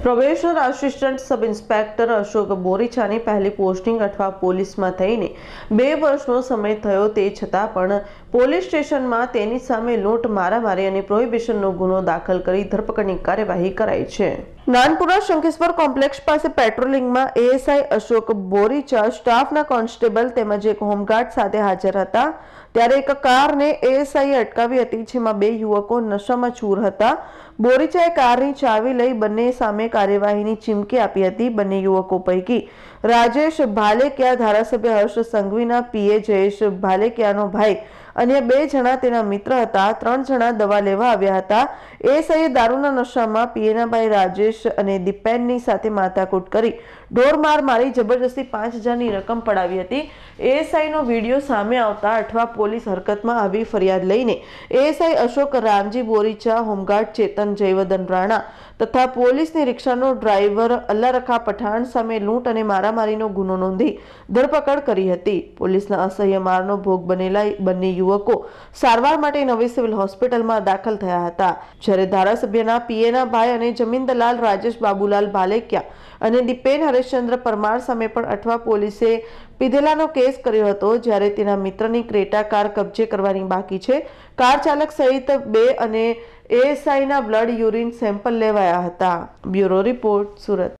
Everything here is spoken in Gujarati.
Probationer assistant sub inspector Ashok બોરીચાની પહેલી પોસ્ટિંગ અઠવા પોલીસમાં થઈને બે વર્ષનો સમય થયો તે છતાં પણ પોલીસ સ્ટેશનમાં તેની સામે લૂંટ, મારામારી અને પ્રોહિબિશનનો ગુનો દાખલ કરી ધરપકડની કાર્યવાહી કરાઈ છે. નાનપુરા શંકેશ્વર કોમ્પ્લેક્ષ પાસે પેટ્રોલિંગમાં એએસઆઈ અશોક બોરીચા સ્ટાફના કોન્સ્ટેબલ તેમજ એક હોમગાર્ડ સાથે હાજર હતા. ત્યારે એક કારને એએસઆઈએ અટકાવી હતી, જેમાં બે યુવકો નશામાં ચૂર હતા. બોરીચાએ કારની ચાવી લઈ બંને સામે કાર્યવાહીની ચીમકી આપી હતી. બંને યુવકો પૈકી રાજેશ ભાલેકિયા, ધારાસભ્ય હર્ષ સંઘવીના, પીએ જયેશ ભાલેકિયાનો ભાઈ અન્ય બે જણા તેના મિત્ર હતા. ત્રણ જણા દવા લેવા આવ્યા હતા. એએસઆઈએ દારૂના નશામાં પિયનાભાઈ રાજેશ અને દીપેનની સાથે માથાકૂટ કરી ઢોર માર મારી જબરજસ્તી પાંચ હજારની રકમ પડાવી હતી. એએસઆઈનો વીડિયો સામે આવતા અઠવા પોલીસ હરકતમાં આવી ફરિયાદ લઈને ASI Ashok Ramji Boricha, home guard Chetan Jayvadan Rana તથા પોલીસની રિક્ષાનો ડ્રાઈવર અલ્લારખા પઠાણ સામે લૂંટ અને મારામારીનો ગુનો નોંધી ધરપકડ કરી હતી. પોલીસના અસહ્ય મારનો ભોગ બનેલા બંને યુવકો સારવાર માટે નવી સિવિલ હોસ્પિટલમાં દાખલ થયા હતા. જ્યારે ધારાસભ્યના પીએના ભાઈ અને જમીન દલાલ રાજેશ બાબુલાલ ભાલેકિયા અને દીપેન હરેશચંદ્ર પરમાર સામે પણ અઠવા પોલીસે પીધેલાનો કેસ કર્યો હતો. જ્યારે તેના મિત્રની ક્રેટા કાર કબજે કરવાની બાકી છે, કાર ચાલક સહિત બે અને એએસઆઈના બ્લડ યુરિન સેમ્પલ લેવાયા હતા. Bureau report Surat.